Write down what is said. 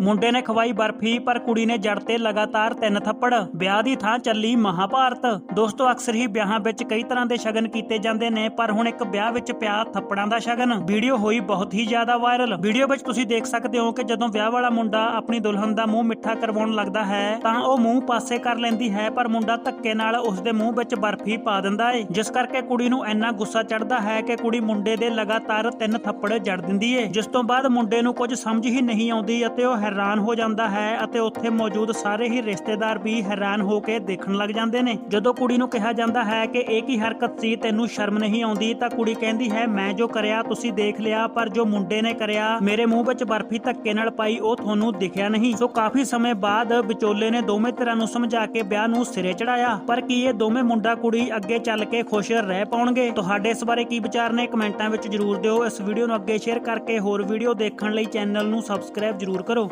ਮੁੰਡੇ ਨੇ ਖਵਾਈ ਬਰਫੀ, ਪਰ ਕੁੜੀ ਨੇ ਜੜ ਤੇ ਲਗਾਤਾਰ ਤਿੰਨ ਥੱਪੜ। ਵਿਆਹ ਦੀ ਥਾਂ ਚੱਲੀ ਮਹਾਭਾਰਤ। ਦੋਸਤੋ, ਅਕਸਰ ਹੀ ਵਿਆਹਾਂ ਵਿੱਚ ਕਈ ਤਰ੍ਹਾਂ ਦੇ ਸ਼ਗਨ ਕੀਤੇ ਜਾਂਦੇ ਨੇ, ਪਰ ਹੁਣ ਇੱਕ ਵਿਆਹ ਵਿੱਚ ਪਿਆ ਥੱਪੜਾਂ ਦਾ ਸ਼ਗਨ। ਵੀਡੀਓ ਹੋਈ ਬਹੁਤ ਹੀ ਜ਼ਿਆਦਾ ਵਾਇਰਲ। ਵੀਡੀਓ ਵਿੱਚ ਤੁਸੀਂ ਦੇਖ ਸਕਦੇ ਹੋ ਕਿ ਜਦੋਂ ਵਿਆਹ ਵਾਲਾ ਮੁੰਡਾ ਆਪਣੀ ਦੁਲਹਨ ਦਾ ਮੂੰਹ ਮਿੱਠਾ ਕਰਵਾਉਣ ਲੱਗਦਾ ਹੈ, ਤਾਂ ਉਹ ਮੂੰਹ ਪਾਸੇ ਕਰ ਲੈਂਦੀ ਹੈ, ਪਰ ਮੁੰਡਾ ਧੱਕੇ ਨਾਲ ਉਸ ਦੇ ਮੂੰਹ ਵਿੱਚ ਬਰਫੀ ਪਾ ਦਿੰਦਾ ਏ। ਜਿਸ ਕਰਕੇ ਕੁੜੀ ਨੂੰ ਇੰਨਾ ਗੁੱਸਾ ਚੜਦਾ ਹੈ ਕਿ ਕੁੜੀ ਮੁੰਡੇ ਦੇ ਲਗਾਤਾਰ ਤਿੰਨ ਥੱਪੜ ਜੜ ਦਿੰਦੀ ਏ। ਜਿਸ ਤੋਂ ਬਾਅਦ ਮੁੰਡੇ ਨੂੰ ਕੁਝ ਸਮਝ ਹੀ ਨਹੀਂ ਆਉਂਦੀ ਅਤੇ ਉਹ ਹੈਰਾਨ ਹੋ ਜਾਂਦਾ ਹੈ ਅਤੇ ਉੱਥੇ ਮੌਜੂਦ ਸਾਰੇ ਹੀ ਰਿਸ਼ਤੇਦਾਰ ਵੀ ਹੈਰਾਨ ਹੋ ਕੇ ਦੇਖਣ ਲੱਗ ਜਾਂਦੇ ਨੇ। ਜਦੋਂ ਕੁੜੀ ਨੂੰ ਕਿਹਾ ਜਾਂਦਾ ਹੈ ਕਿ ਇਹ ਕੀ ਹਰਕਤ ਸੀ, ਤੈਨੂੰ ਸ਼ਰਮ ਨਹੀਂ ਆਉਂਦੀ? ਤਾਂ ਕੁੜੀ ਕਹਿੰਦੀ ਹੈ, ਮੈਂ ਜੋ ਕਰਿਆ, ਤੁਸੀਂ ਦੇਖ ਲਿਆ, ਪਰ ਜੋ ਮੁੰਡੇ ਨੇ ਕਰਿਆ, ਮੇਰੇ ਮੂੰਹ ਵਿੱਚ ਬਰਫੀ ਧੱਕੇ ਨਾਲ ਪਾਈ, ਉਹ ਤੁਹਾਨੂੰ ਦਿਖਿਆ ਨਹੀਂ। ਸੋ ਕਾਫੀ ਸਮੇਂ ਬਾਅਦ ਵਿਚੋਲੇ ਨੇ ਦੋਵੇਂ ਧਿਰਾਂ ਨੂੰ ਸਮਝਾ ਕੇ ਵਿਆਹ ਨੂੰ ਸਿਰੇ ਚੜਾਇਆ ਪਰ ਕੀ ਇਹ ਦੋਵੇਂ ਮੁੰਡਾ ਕੁੜੀ ਅੱਗੇ ਚੱਲ ਕੇ ਖੁਸ਼ ਰਹਿ ਪਾਉਣਗੇ? ਤੁਹਾਡੇ ਇਸ ਬਾਰੇ ਕੀ ਵਿਚਾਰ ਨੇ? ਕਮੈਂਟਾਂ ਵਿੱਚ ਜਰੂਰ ਦਿਓ। ਇਸ ਵੀਡੀਓ ਨੂੰ ਅੱਗੇ ਸ਼ੇਅਰ ਕਰਕੇ ਹੋਰ ਵੀਡੀਓ ਦੇਖਣ ਲਈ ਚੈਨਲ ਨੂੰ ਸਬਸਕ੍ਰਾਈਬ ਜਰੂਰ ਕਰੋ।